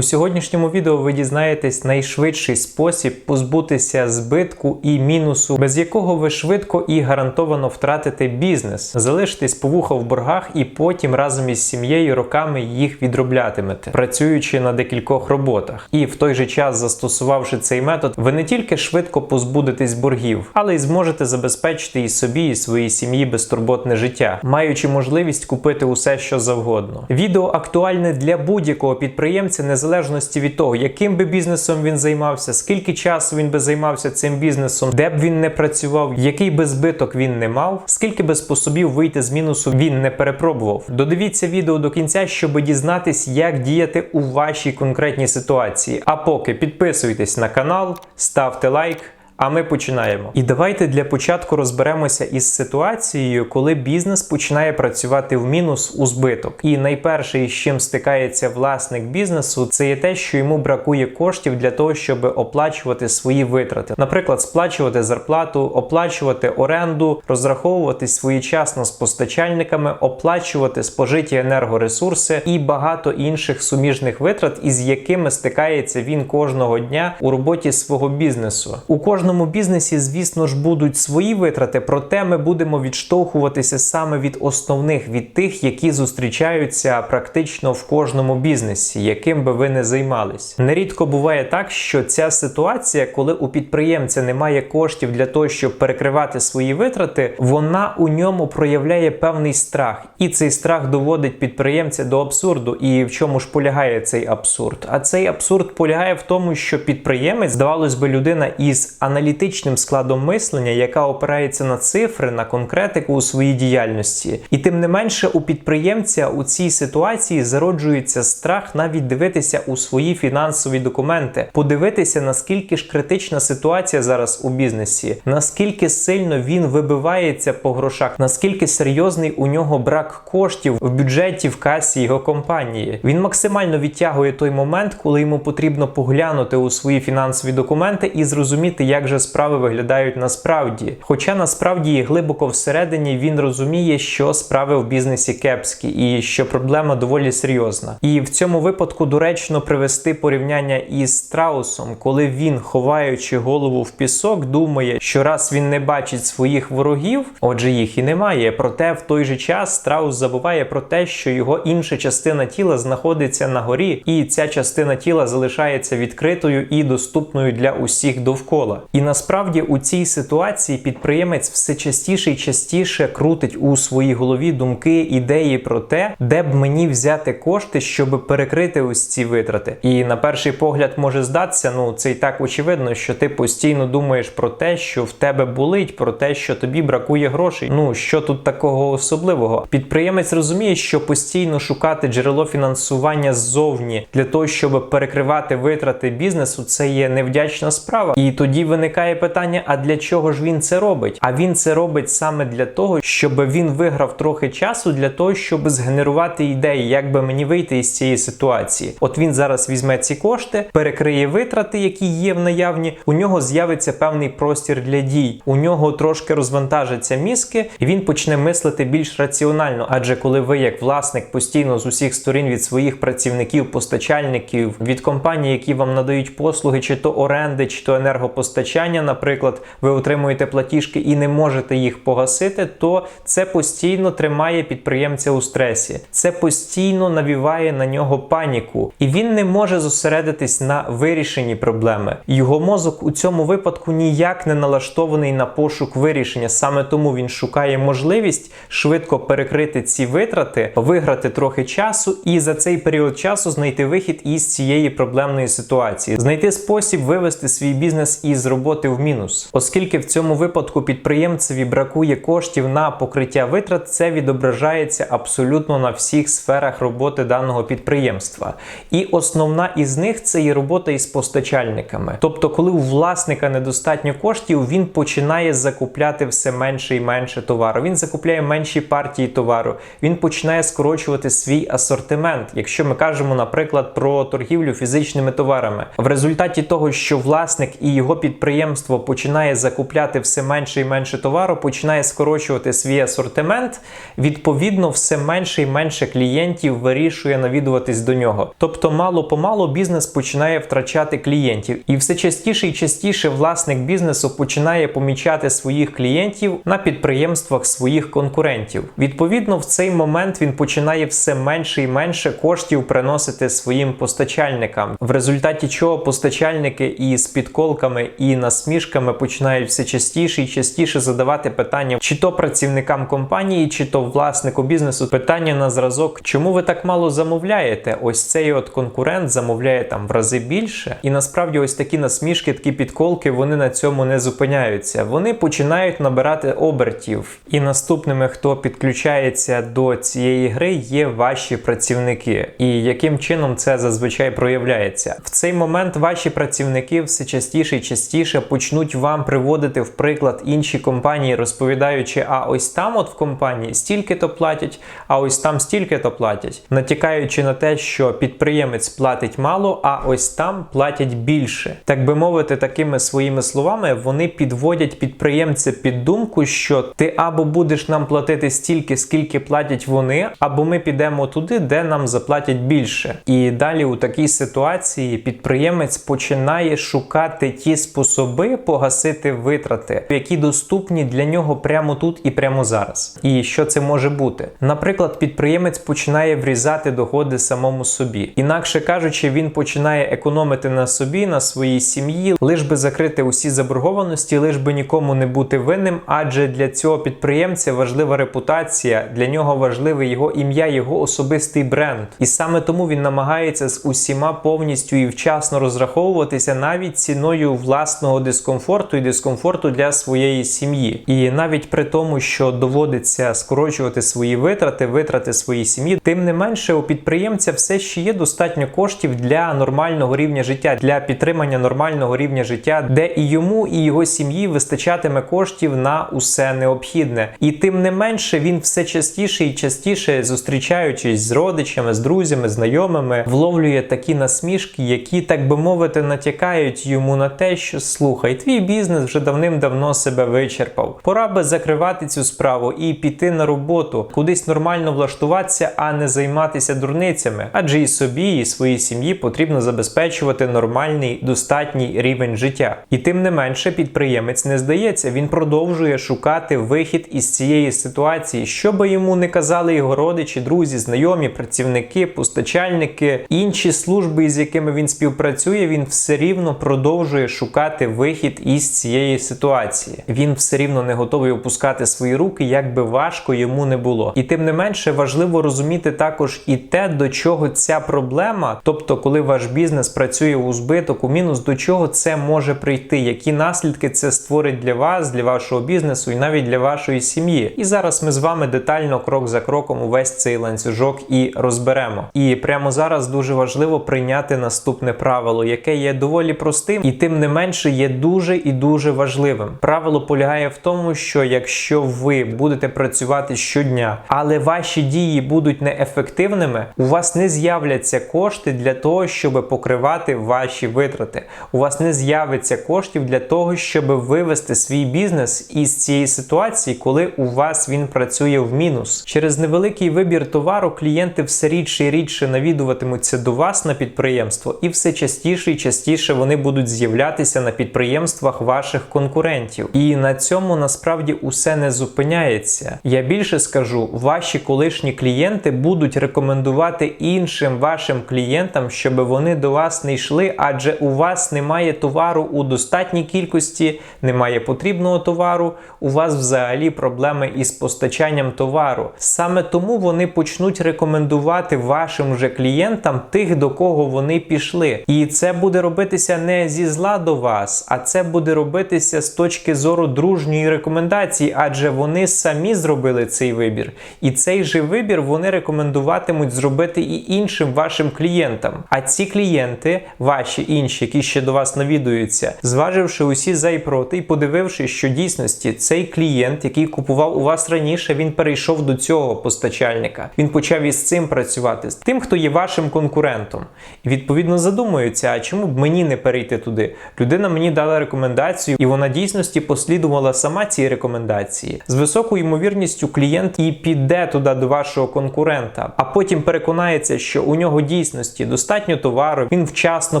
У сьогоднішньому відео ви дізнаєтесь найшвидший спосіб позбутися збитку і мінусу, без якого ви швидко і гарантовано втратите бізнес, залишитесь по вуха в боргах і потім разом із сім'єю роками їх відроблятимете, працюючи на декількох роботах. І в той же час, застосувавши цей метод, ви не тільки швидко позбудетесь боргів, але й зможете забезпечити і собі, і своїй сім'ї безтурботне життя, маючи можливість купити усе, що завгодно. Відео актуальне для будь-якого підприємця, незалежності від того, яким би бізнесом він займався, скільки часу він би займався цим бізнесом, де б він не працював, який би збиток він не мав, скільки би способів вийти з мінусу він не перепробував. Додивіться відео до кінця, щоб дізнатись, як діяти у вашій конкретній ситуації. А поки підписуйтесь на канал, ставте лайк. А ми починаємо. І давайте для початку розберемося із ситуацією, коли бізнес починає працювати в мінус у збиток. І найперше, із чим стикається власник бізнесу, це є те, що йому бракує коштів для того, щоб оплачувати свої витрати. Наприклад, сплачувати зарплату, оплачувати оренду, розраховувати своєчасно з постачальниками, оплачувати спожиті енергоресурси і багато інших суміжних витрат, із якими стикається він кожного дня у роботі свого бізнесу. У кожному кожному бізнесі, звісно ж, будуть свої витрати, проте ми будемо відштовхуватися саме від основних, від тих, які зустрічаються практично в кожному бізнесі, яким би ви не займались. Нерідко буває так, що ця ситуація, коли у підприємця немає коштів для того, щоб перекривати свої витрати, вона у ньому проявляє певний страх, і цей страх доводить підприємця до абсурду. І в чому ж полягає цей абсурд? А цей абсурд полягає в тому, що підприємець, здавалось би, людина із аналітичним аналітичним складом мислення, яка опирається на цифри, на конкретику у своїй діяльності. І тим не менше, у підприємця у цій ситуації зароджується страх навіть дивитися у свої фінансові документи, подивитися, наскільки ж критична ситуація зараз у бізнесі, наскільки сильно він вибивається по грошах, наскільки серйозний у нього брак коштів в бюджеті в касі його компанії. Він максимально відтягує той момент, коли йому потрібно поглянути у свої фінансові документи і зрозуміти, як же справи виглядають насправді. Хоча насправді глибоко всередині він розуміє, що справи в бізнесі кепські і що проблема доволі серйозна. І в цьому випадку доречно привести порівняння із страусом, коли він, ховаючи голову в пісок, думає, що раз він не бачить своїх ворогів, отже, їх і немає. Проте в той же час страус забуває про те, що його інша частина тіла знаходиться на горі, і ця частина тіла залишається відкритою і доступною для усіх довкола. І насправді у цій ситуації підприємець все частіше і частіше крутить у своїй голові думки, ідеї про те, де б мені взяти кошти, щоб перекрити ось ці витрати. І на перший погляд може здатися, ну це і так очевидно, що ти постійно думаєш про те, що в тебе болить, про те, що тобі бракує грошей. Ну що тут такого особливого? Підприємець розуміє, що постійно шукати джерело фінансування ззовні для того, щоб перекривати витрати бізнесу, це є невдячна справа. І тоді виникає питання: а для чого ж він це робить? А він це робить саме для того, щоб він виграв трохи часу для того, щоб згенерувати ідеї, як би мені вийти із цієї ситуації. От він зараз візьме ці кошти, перекриє витрати, які є в наявні. У нього з'явиться певний простір для дій. У нього трошки розвантажаться мізки, і він почне мислити більш раціонально. Адже коли ви, як власник, постійно з усіх сторін від своїх працівників, постачальників, від компаній, які вам надають послуги, чи то оренди, чи то енергопостачання, наприклад, ви отримуєте платіжки і не можете їх погасити, то це постійно тримає підприємця у стресі. Це постійно навіває на нього паніку, і він не може зосередитись на вирішенні проблеми. Його мозок у цьому випадку ніяк не налаштований на пошук вирішення. Саме тому він шукає можливість швидко перекрити ці витрати, виграти трохи часу і за цей період часу знайти вихід із цієї проблемної ситуації, знайти спосіб вивести свій бізнес із роботи в мінус, оскільки в цьому випадку підприємцеві бракує коштів на покриття витрат, це відображається абсолютно на всіх сферах роботи даного підприємства. І основна із них це є робота із постачальниками. Тобто, коли у власника недостатньо коштів, він починає закупляти все менше і менше товару. Він закупляє менші партії товару, він починає скорочувати свій асортимент. Якщо ми кажемо, наприклад, про торгівлю фізичними товарами, в результаті того, що власник і його підприємство підприємство починає закупляти все менше і менше товару, починає скорочувати свій асортимент, відповідно, все менше і менше клієнтів вирішує навідуватись до нього. Тобто, мало помалу бізнес починає втрачати клієнтів, і все частіше і частіше власник бізнесу починає помічати своїх клієнтів на підприємствах своїх конкурентів. Відповідно, в цей момент він починає все менше і менше коштів приносити своїм постачальникам, в результаті чого постачальники із підколками і насмішками починають все частіше і частіше задавати питання, чи то працівникам компанії, чи то власнику бізнесу. Питання на зразок, чому ви так мало замовляєте? Ось цей от конкурент замовляє там в рази більше. І насправді, ось такі насмішки, такі підколки, вони на цьому не зупиняються. Вони починають набирати обертів. І наступними, хто підключається до цієї гри, є ваші працівники. І яким чином це зазвичай проявляється? В цей момент ваші працівники все частіше і частіше почнуть вам приводити в приклад інші компанії, розповідаючи, а ось там, от в компанії, стільки-то платять, а ось там стільки-то платять, натякаючи на те, що підприємець платить мало, а ось там платять більше. Так би мовити, такими своїми словами вони підводять підприємця під думку, що ти або будеш нам платити стільки, скільки платять вони, або ми підемо туди, де нам заплатять більше. І далі у такій ситуації підприємець починає шукати ті способи погасити витрати, які доступні для нього прямо тут і прямо зараз. І що це може бути? Наприклад, підприємець починає врізати доходи самому собі. Інакше кажучи, він починає економити на собі, на своїй сім'ї, лиш би закрити усі заборгованості, лиш би нікому не бути винним, адже для цього підприємця важлива репутація, для нього важливе його ім'я, його особистий бренд. І саме тому він намагається з усіма повністю і вчасно розраховуватися навіть ціною власного дискомфорту і дискомфорту для своєї сім'ї. І навіть при тому, що доводиться скорочувати свої витрати, витрати своїй сім'ї, тим не менше у підприємця все ще є достатньо коштів для нормального рівня життя, для підтримання нормального рівня життя, де і йому, і його сім'ї вистачатиме коштів на усе необхідне. І тим не менше він все частіше і частіше, зустрічаючись з родичами, з друзями, знайомими, вловлює такі насмішки, які, так би мовити, натякають йому на те, що слухай, твій бізнес вже давним-давно себе вичерпав. Пора би закривати цю справу і піти на роботу, кудись нормально влаштуватися, а не займатися дурницями. Адже і собі, і своїй сім'ї потрібно забезпечувати нормальний достатній рівень життя. І тим не менше, підприємець не здається, він продовжує шукати вихід із цієї ситуації, що би йому не казали його родичі, друзі, знайомі, працівники, постачальники, інші служби, з якими він співпрацює, він все рівно продовжує шукати вихід із цієї ситуації. Він все рівно не готовий опускати свої руки, як би важко йому не було. І тим не менше важливо розуміти також і те, до чого ця проблема, тобто, коли ваш бізнес працює у збиток, у мінус, до чого це може прийти, які наслідки це створить для вас, для вашого бізнесу і навіть для вашої сім'ї. І зараз ми з вами детально, крок за кроком, увесь цей ланцюжок і розберемо. І прямо зараз дуже важливо прийняти наступне правило, яке є доволі простим, і тим не менше є дуже і дуже важливим. Правило полягає в тому, що якщо ви будете працювати щодня, але ваші дії будуть неефективними, у вас не з'являться кошти для того, щоб покривати ваші витрати. У вас не з'явиться коштів для того, щоб вивести свій бізнес із цієї ситуації, коли у вас він працює в мінус. Через невеликий вибір товару клієнти все рідше і рідше навідуватимуться до вас на підприємство, і все частіше і частіше вони будуть з'являтися на підприємствах ваших конкурентів. І на цьому насправді усе не зупиняється. Я більше скажу, ваші колишні клієнти будуть рекомендувати іншим вашим клієнтам, щоб вони до вас не йшли, адже у вас немає товару у достатній кількості, немає потрібного товару. У вас взагалі проблеми із постачанням товару. Саме тому вони почнуть рекомендувати вашим же клієнтам тих, до кого вони пішли. І це буде робитися не зі зла до вас, а це буде робитися з точки зору дружньої рекомендації, адже вони самі зробили цей вибір. І цей же вибір вони рекомендуватимуть зробити і іншим вашим клієнтам. А ці клієнти, ваші інші, які ще до вас навідуються, зваживши усі за і проти, і подивившись, що дійсності цей клієнт, який купував у вас раніше, він перейшов до цього постачальника. Він почав із цим працювати з тим, хто є вашим конкурентом. І відповідно задумуються, а чому б мені не перейти туди? Людина мені мені дала рекомендацію, і вона дійсності послідувала сама цій рекомендації. З високою ймовірністю клієнт і піде туди до вашого конкурента, а потім переконається, що у нього дійсності достатньо товару, він вчасно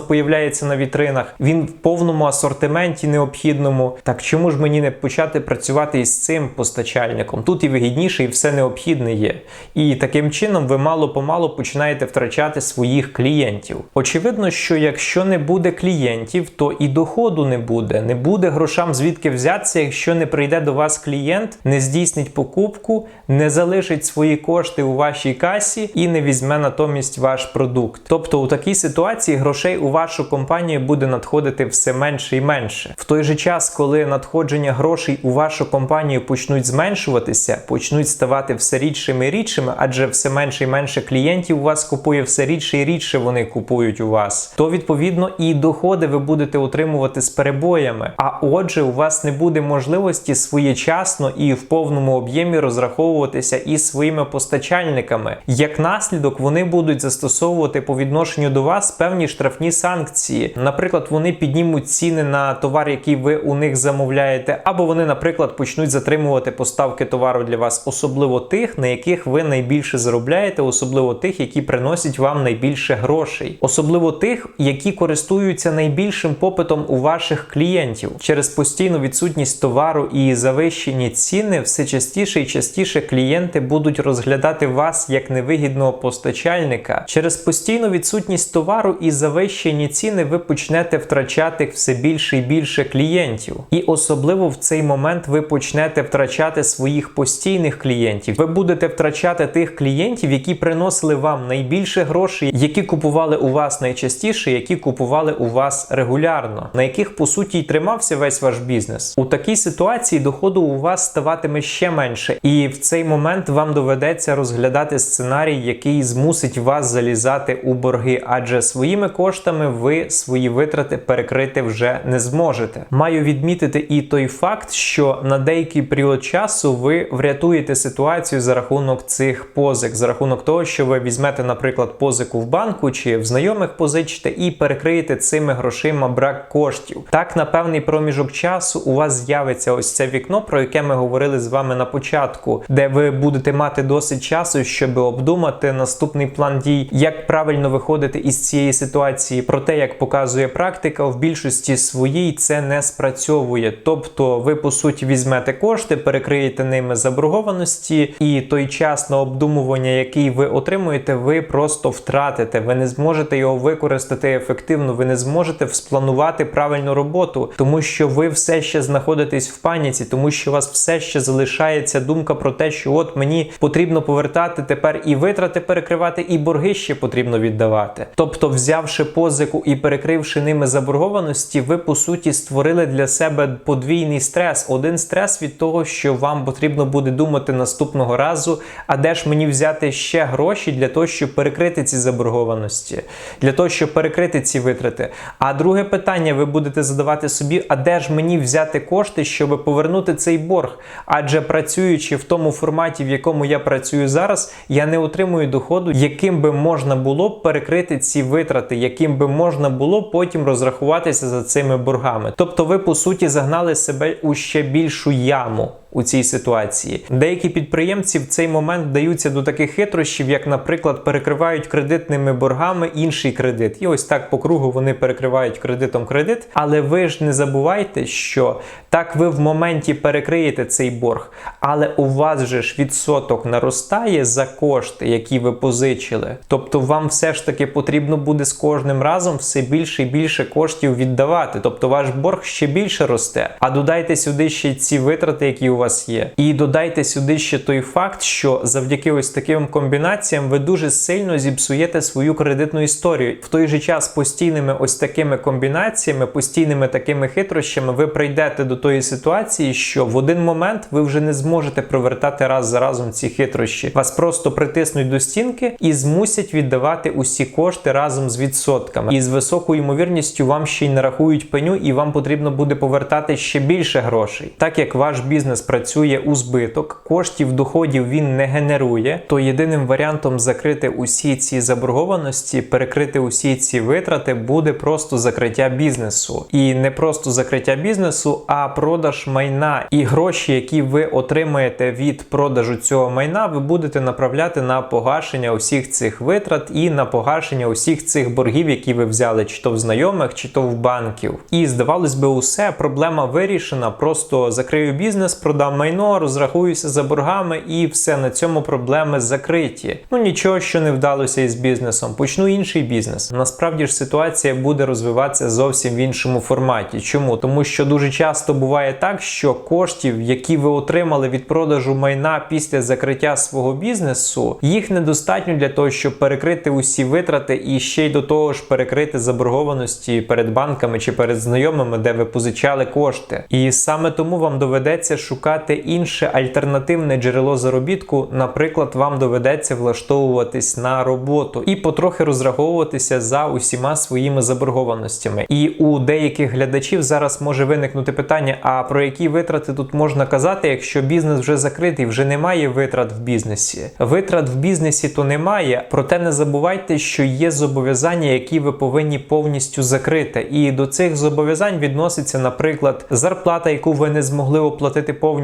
появляється на вітринах, він в повному асортименті необхідному. Так чому ж мені не почати працювати із цим постачальником? Тут і вигідніше, і все необхідне є. І таким чином ви мало помалу починаєте втрачати своїх клієнтів. Очевидно, що якщо не буде клієнтів, то і доходу не буде. Не буде грошам звідки взятися, якщо не прийде до вас клієнт, не здійснить покупку, не залишить свої кошти у вашій касі і не візьме натомість ваш продукт. Тобто у такій ситуації грошей у вашу компанію буде надходити все менше і менше. В той же час, коли надходження грошей у вашу компанію почнуть зменшуватися, почнуть ставати все рідшими і рідшими, адже все менше і менше клієнтів у вас купує все рідше і рідше вони купують у вас, то відповідно і доходи ви будете отримувати з перебоями. А отже, у вас не буде можливості своєчасно і в повному об'ємі розраховуватися із своїми постачальниками. Як наслідок, вони будуть застосовувати по відношенню до вас певні штрафні санкції. Наприклад, вони піднімуть ціни на товар, який ви у них замовляєте, або вони, наприклад, почнуть затримувати поставки товару для вас, особливо тих, на яких ви найбільше заробляєте, особливо тих, які приносять вам найбільше грошей, особливо тих, які користуються найбільшим попитом у ваших клієнтів через постійну відсутність товару і завищені ціни, все частіше і частіше клієнти будуть розглядати вас як невигідного постачальника. Через постійну відсутність товару і завищені ціни ви почнете втрачати все більше і більше клієнтів. І особливо в цей момент ви почнете втрачати своїх постійних клієнтів. Ви будете втрачати тих клієнтів, які приносили вам найбільше грошей, які купували у вас найчастіше, які купували у вас регулярно, яких по суті й тримався весь ваш бізнес. У такій ситуації доходу у вас ставатиме ще менше, і в цей момент вам доведеться розглядати сценарій, який змусить вас залізати у борги, адже своїми коштами ви свої витрати перекрити вже не зможете. Маю відмітити і той факт, що на деякий період часу ви врятуєте ситуацію за рахунок цих позик, за рахунок того, що ви візьмете, наприклад, позику в банку чи в знайомих позичите і перекриєте цими грошима брак коштів. Так, на певний проміжок часу у вас з'явиться ось це вікно, про яке ми говорили з вами на початку, де ви будете мати досить часу, щоб обдумати наступний план дій, як правильно виходити із цієї ситуації. Проте, як показує практика, в більшості своїй це не спрацьовує. Тобто, ви по суті візьмете кошти, перекриєте ними заборгованості, і той час на обдумування, який ви отримуєте, ви просто втратите. Ви не зможете його використати ефективно, ви не зможете спланувати правильну роботу, тому що ви все ще знаходитесь в паніці, тому що у вас все ще залишається думка про те, що от мені потрібно повертати тепер і витрати перекривати, і борги ще потрібно віддавати. Тобто, взявши позику і перекривши ними заборгованості, ви по суті створили для себе подвійний стрес. Один стрес від того, що вам потрібно буде думати наступного разу, а де ж мені взяти ще гроші для того, щоб перекрити ці заборгованості, для того, щоб перекрити ці витрати. А друге питання ви будете задавати собі: а де ж мені взяти кошти, щоб повернути цей борг? Адже працюючи в тому форматі, в якому я працюю зараз, я не отримую доходу, яким би можна було перекрити ці витрати, яким би можна було потім розрахуватися за цими боргами. Тобто, ви по суті загнали себе у ще більшу яму у цій ситуації. Деякі підприємці в цей момент вдаються до таких хитрощів, як, наприклад, перекривають кредитними боргами інший кредит. І ось так по кругу вони перекривають кредитом кредит. Але ви ж не забувайте, що так ви в моменті перекриєте цей борг, але у вас же ж відсоток наростає за кошти, які ви позичили. Тобто вам все ж таки потрібно буде з кожним разом все більше і більше коштів віддавати. Тобто ваш борг ще більше росте. А додайте сюди ще ці витрати, які у вас є. І додайте сюди ще той факт, що завдяки ось таким комбінаціям ви дуже сильно зіпсуєте свою кредитну історію. В той же час постійними ось такими комбінаціями, постійними такими хитрощами, ви прийдете до тої ситуації, що в один момент ви вже не зможете провертати раз за разом ці хитрощі. Вас просто притиснуть до стінки і змусять віддавати усі кошти разом з відсотками. І з високою ймовірністю вам ще й нарахують пеню, і вам потрібно буде повертати ще більше грошей, так як ваш бізнес працює у збиток, коштів доходів він не генерує, то єдиним варіантом закрити усі ці заборгованості, перекрити усі ці витрати буде просто закриття бізнесу. І не просто закриття бізнесу, а продаж майна і гроші, які ви отримаєте від продажу цього майна, ви будете направляти на погашення усіх цих витрат і на погашення усіх цих боргів, які ви взяли, чи то в знайомих, чи то в банків. І здавалось би, усе проблема вирішена. Просто закрию бізнес, продам майно, розрахуюся за боргами, і все на цьому проблеми закриті. Ну нічого, що не вдалося із бізнесом, почну інший бізнес. Насправді ж ситуація буде розвиватися зовсім в іншому форматі. Чому? Тому що дуже часто буває так, що коштів, які ви отримали від продажу майна після закриття свого бізнесу, їх недостатньо для того, щоб перекрити усі витрати і ще й до того ж перекрити заборгованості перед банками чи перед знайомими, де ви позичали кошти. І саме тому вам доведеться шукати інше альтернативне джерело заробітку. Наприклад, вам доведеться влаштовуватись на роботу і потрохи розраховуватися за усіма своїми заборгованостями. І у деяких глядачів зараз може виникнути питання: а про які витрати тут можна казати, якщо бізнес вже закритий, вже немає витрат в бізнесі. Витрат в бізнесі то немає, проте не забувайте, що є зобов'язання, які ви повинні повністю закрити. І до цих зобов'язань відноситься, наприклад, зарплата, яку ви не змогли оплатити повністю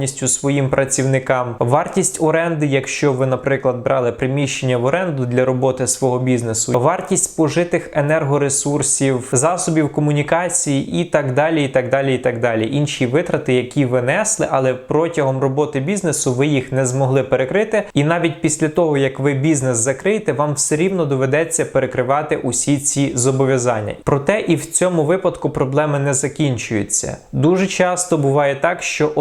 своїм працівникам, вартість оренди, якщо ви, наприклад, брали приміщення в оренду для роботи свого бізнесу, вартість спожитих енергоресурсів, засобів комунікації і так далі, і так далі, і так далі. Інші витрати, які ви несли, але протягом роботи бізнесу ви їх не змогли перекрити. І навіть після того, як ви бізнес закриєте, вам все рівно доведеться перекривати усі ці зобов'язання. Проте і в цьому випадку проблеми не закінчуються. Дуже часто буває так, що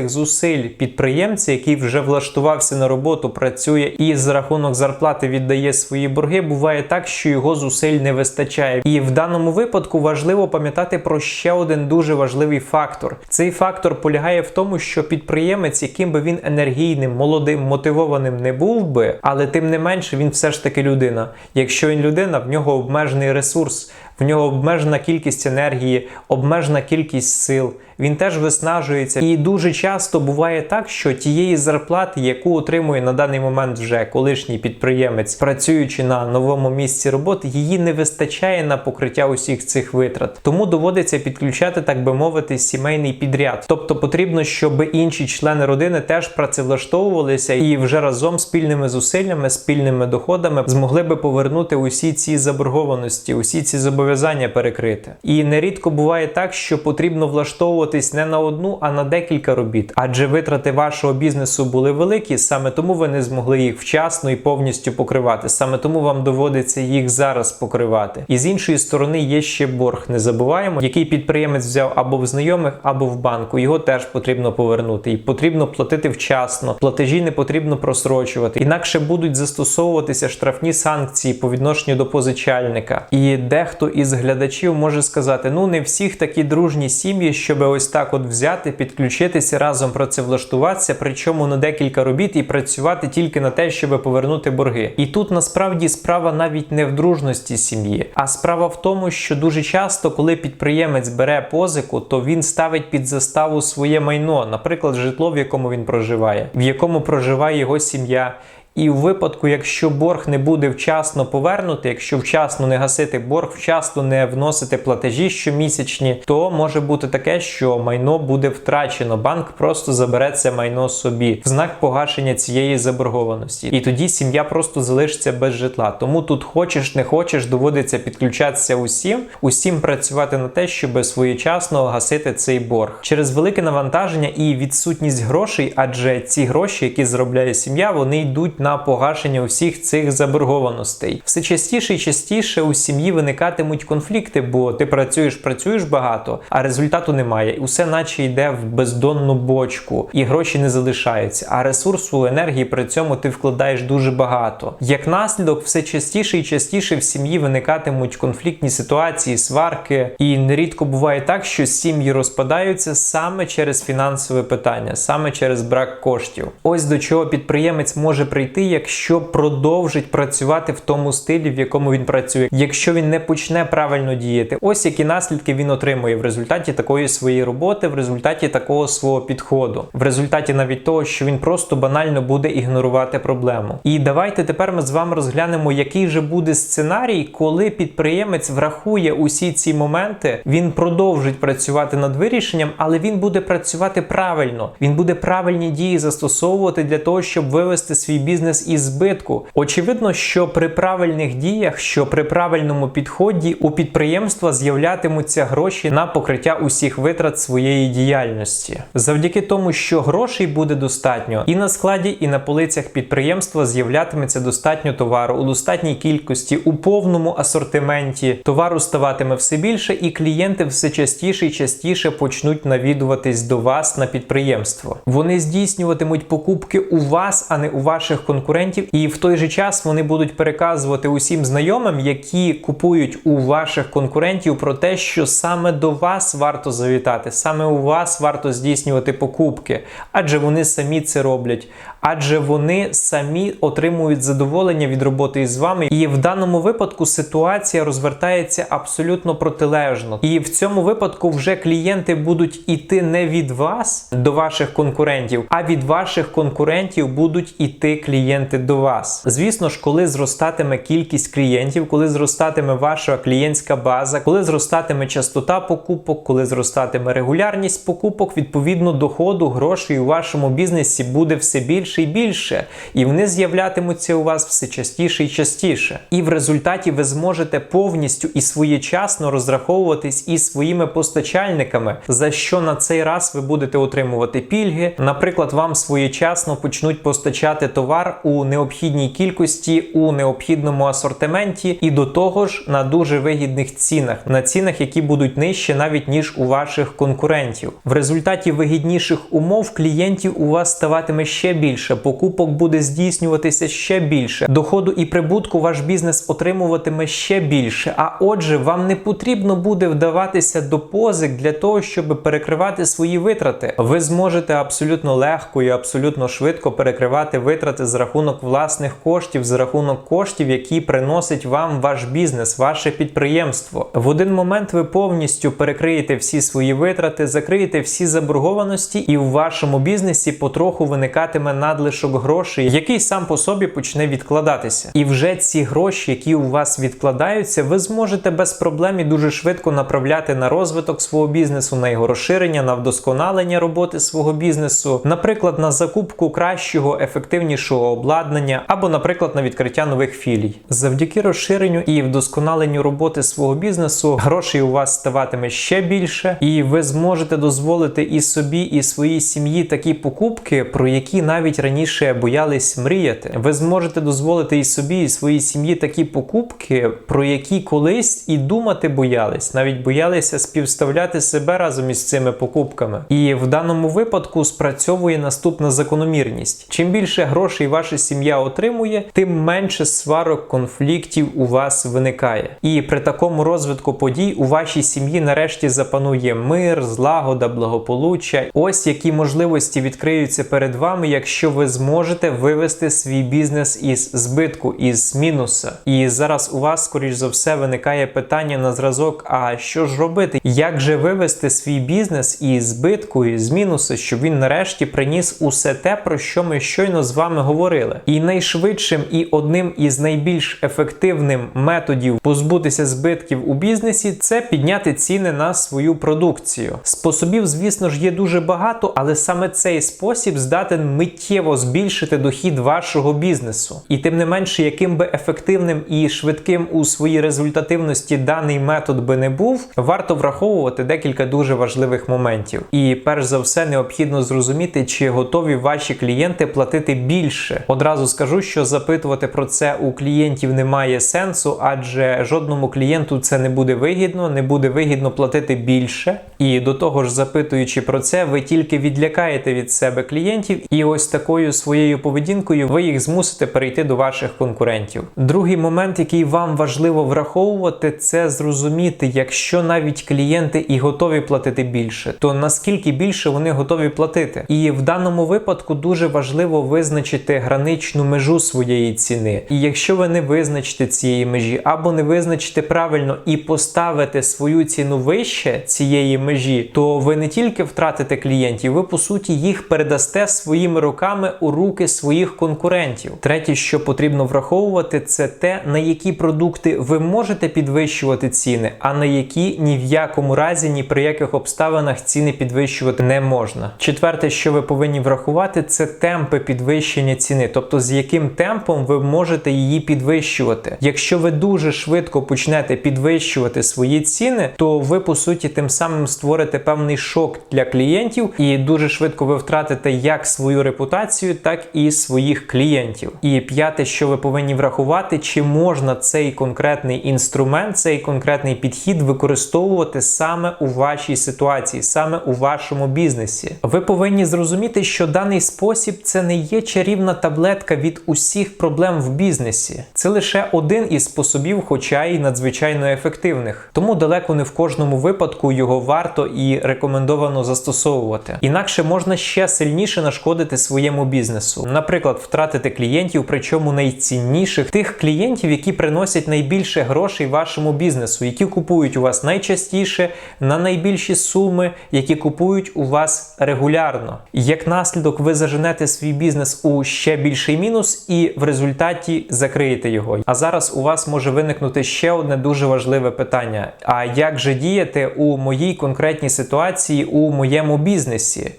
особистих зусиль підприємця, який вже влаштувався на роботу, працює і за рахунок зарплати віддає свої борги, буває так, що його зусиль не вистачає. І в даному випадку важливо пам'ятати про ще один дуже важливий фактор. Цей фактор полягає в тому, що підприємець, яким би він енергійним, молодим, мотивованим не був би, але тим не менше він все ж таки людина. Якщо він людина, в нього обмежений ресурс, в нього обмежена кількість енергії, обмежена кількість сил. Він теж виснажується, і дуже часто буває так, що тієї зарплати, яку отримує на даний момент вже колишній підприємець, працюючи на новому місці роботи, її не вистачає на покриття усіх цих витрат. Тому доводиться підключати, так би мовити, сімейний підряд. Тобто потрібно, щоб інші члени родини теж працевлаштовувалися і вже разом спільними зусиллями, спільними доходами змогли би повернути усі ці заборгованості, усі ці зобов'язання перекрити. І нерідко буває так, що потрібно влаштовуватись не на одну, а на декілька робіт, адже витрати вашого бізнесу були великі, саме тому ви не змогли їх вчасно і повністю покривати. Саме тому вам доводиться їх зараз покривати. І з іншої сторони є ще борг. Не забуваємо, який підприємець взяв або в знайомих, або в банку. Його теж потрібно повернути. І потрібно платити вчасно. Платежі не потрібно просрочувати. Інакше будуть застосовуватися штрафні санкції по відношенню до позичальника. І дехто із глядачів може сказати: ну не всіх такі дружні сім'ї, щоб ось так от взяти, підключитися разом працевлаштуватися, причому на декілька робіт і працювати тільки на те, щоб повернути борги. І тут насправді справа навіть не в дружності сім'ї, а справа в тому, що дуже часто, коли підприємець бере позику, то він ставить під заставу своє майно, наприклад, житло, в якому він проживає, в якому проживає його сім'я. І в випадку, якщо борг не буде вчасно повернути, якщо вчасно не гасити борг, вчасно не вносити платежі щомісячні, то може бути таке, що майно буде втрачено. Банк просто забере це майно собі в знак погашення цієї заборгованості. І тоді сім'я просто залишиться без житла. Тому тут хочеш, не хочеш, доводиться підключатися усім, усім працювати на те, щоб своєчасно гасити цей борг через велике навантаження і відсутність грошей, адже ці гроші, які заробляє сім'я, вони йдуть на погашення усіх цих заборгованостей. Все частіше і частіше у сім'ї виникатимуть конфлікти, бо ти працюєш, працюєш багато, а результату немає. Усе наче йде в бездонну бочку, і гроші не залишаються. А ресурсу енергії при цьому ти вкладаєш дуже багато. Як наслідок, все частіше і частіше в сім'ї виникатимуть конфліктні ситуації, сварки, і нерідко буває так, що сім'ї розпадаються саме через фінансове питання, саме через брак коштів. Ось до чого підприємець може прийти перейти, якщо продовжить працювати в тому стилі, в якому він працює, якщо він не почне правильно діяти. Ось які наслідки він отримує в результаті такої своєї роботи, в результаті такого свого підходу, в результаті навіть того, що він просто банально буде ігнорувати проблему. І давайте тепер ми з вами розглянемо, який же буде сценарій, коли підприємець врахує усі ці моменти, він продовжить працювати над вирішенням, але він буде працювати правильно. Він буде правильні дії застосовувати для того, щоб вивести свій бізнес із збитку. Очевидно, що при правильних діях, що при правильному підході у підприємства з'являтимуться гроші на покриття усіх витрат своєї діяльності. Завдяки тому, що грошей буде достатньо, і на складі, і на полицях підприємства з'являтиметься достатньо товару у достатній кількості, у повному асортименті. Товару ставатиме все більше, і клієнти все частіше і частіше почнуть навідуватись до вас на підприємство. Вони здійснюватимуть покупки у вас, а не у ваших конкурентів, і в той же час вони будуть переказувати усім знайомим, які купують у ваших конкурентів про те, що саме до вас варто завітати, саме у вас варто здійснювати покупки, адже вони самі це роблять, адже вони самі отримують задоволення від роботи із вами. І в даному випадку ситуація розвертається абсолютно протилежно. І в цьому випадку вже клієнти будуть іти не від вас до ваших конкурентів, а від ваших конкурентів будуть іти клієнти до вас. Звісно ж, коли зростатиме кількість клієнтів, коли зростатиме ваша клієнтська база, коли зростатиме частота покупок, коли зростатиме регулярність покупок, відповідно доходу грошей у вашому бізнесі буде все більше і більше, і вони з'являтимуться у вас все частіше і частіше. І в результаті ви зможете повністю і своєчасно розраховуватись із своїми постачальниками, за що на цей раз ви будете отримувати пільги. Наприклад, вам своєчасно почнуть постачати товар у необхідній кількості, у необхідному асортименті, і до того ж на дуже вигідних цінах, на цінах, які будуть нижче навіть ніж у ваших конкурентів. В результаті вигідніших умов клієнтів у вас ставатиме ще більше, покупок буде здійснюватися ще більше, доходу і прибутку ваш бізнес отримуватиме ще більше. А отже, вам не потрібно буде вдаватися до позик для того, щоб перекривати свої витрати. Ви зможете абсолютно легко і абсолютно швидко перекривати витрати з рахунок власних коштів, з рахунок коштів, які приносить вам ваш бізнес, ваше підприємство. В один момент ви повністю перекриєте всі свої витрати, закриєте всі заборгованості, і в вашому бізнесі потроху виникатиме надлишок грошей, який сам по собі почне відкладатися. І вже ці гроші, які у вас відкладаються, ви зможете без проблем і дуже швидко направляти на розвиток свого бізнесу, на його розширення, на вдосконалення роботи свого бізнесу, наприклад, на закупку кращого, ефективнішого обладнання, або, наприклад, на відкриття нових філій. Завдяки розширенню і вдосконаленню роботи свого бізнесу грошей у вас ставатиме ще більше, і ви зможете дозволити і собі, і своїй сім'ї такі покупки, про які навіть раніше боялись мріяти. Ви зможете дозволити і собі, і своїй сім'ї такі покупки, про які колись і думати боялись, навіть боялися співставляти себе разом із цими покупками. І в даному випадку спрацьовує наступна закономірність: чим більше грошей ваша сім'я отримує, тим менше сварок, конфліктів у вас виникає. І при такому розвитку подій у вашій сім'ї нарешті запанує мир, злагода, благополуччя. Ось які можливості відкриються перед вами, якщо ви зможете вивести свій бізнес із збитку, із мінуса. І зараз у вас, скоріш за все, виникає питання на зразок: а що ж робити? Як же вивести свій бізнес із збитку, із мінуса, щоб він нарешті приніс усе те, про що ми щойно з вами говорили? І найшвидшим і одним із найбільш ефективним методів позбутися збитків у бізнесі це підняти ціни на свою продукцію. Способів, звісно ж, є дуже багато, але саме цей спосіб здатен миттєво збільшити дохід вашого бізнесу. І тим не менше, яким би ефективним і швидким у своїй результативності даний метод би не був, варто враховувати декілька дуже важливих моментів. І перш за все необхідно зрозуміти, чи готові ваші клієнти платити більше. Одразу скажу, що запитувати про це у клієнтів немає сенсу, адже жодному клієнту це не буде вигідно, не буде вигідно платити більше. І до того ж, запитуючи про це, ви тільки відлякаєте від себе клієнтів, і ось такою своєю поведінкою ви їх змусите перейти до ваших конкурентів. Другий момент, який вам важливо враховувати, це зрозуміти, якщо навіть клієнти і готові платити більше, то наскільки більше вони готові платити. І в даному випадку дуже важливо визначити граничну межу своєї ціни. І якщо ви не визначите цієї межі або не визначите правильно і поставите свою ціну вище цієї межі, то ви не тільки втратите клієнтів, ви по суті їх передасте своїми руками у руки своїх конкурентів. Третє, що потрібно враховувати, це те, на які продукти ви можете підвищувати ціни, а на які ні в якому разі, ні при яких обставинах ціни підвищувати не можна. Четверте, що ви повинні врахувати, це темпи підвищення ціни, тобто з яким темпом ви можете її підвищувати. Якщо ви дуже швидко почнете підвищувати свої ціни, то ви по суті тим самим створите певний шок для клієнтів, і дуже швидко ви втратите як свою репутацію, так і своїх клієнтів. І п'яте, що ви повинні врахувати, чи можна цей конкретний інструмент, цей конкретний підхід використовувати саме у вашій ситуації, саме у вашому бізнесі. Ви повинні зрозуміти, що даний спосіб це не є чарівна таблетка від усіх проблем в бізнесі. Це лише один із способів, хоча й надзвичайно ефективних. Тому далеко не в кожному випадку його варто і рекомендовано застосовувати. Інакше можна ще сильніше нашкодити своєму бізнесу. Наприклад, втратити клієнтів, причому найцінніших тих клієнтів, які приносять найбільше грошей вашому бізнесу, які купують у вас найчастіше на найбільші суми, які купують у вас регулярно. Як наслідок, ви заженете свій бізнес у ще більший мінус і в результаті закриєте його. А зараз у вас може виникнути ще одне дуже важливе питання: а як же діяти у моїй конкретній ситуації у моєму бізнесі?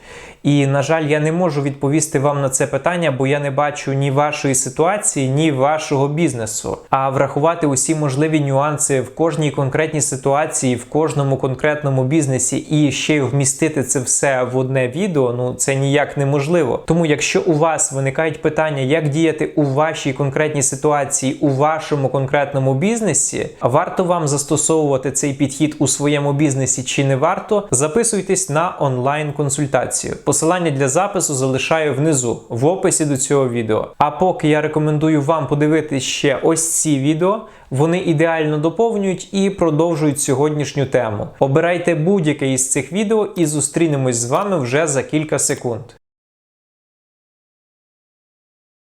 І, на жаль, я не можу відповісти вам на це питання, бо я не бачу ні вашої ситуації, ні вашого бізнесу. А врахувати усі можливі нюанси в кожній конкретній ситуації, в кожному конкретному бізнесі, і ще й вмістити це все в одне відео, ну це ніяк неможливо. Тому, якщо у вас виникають питання, як діяти у вашій конкретній ситуації, у вашому конкретному бізнесі, варто вам застосовувати цей підхід у своєму бізнесі чи не варто, записуйтесь на онлайн-консультацію. Посилання для запису залишаю внизу в описі до цього відео. А поки я рекомендую вам подивитися ще ось ці відео. Вони ідеально доповнюють і продовжують сьогоднішню тему. Обирайте будь-яке із цих відео і зустрінемось з вами вже за кілька секунд.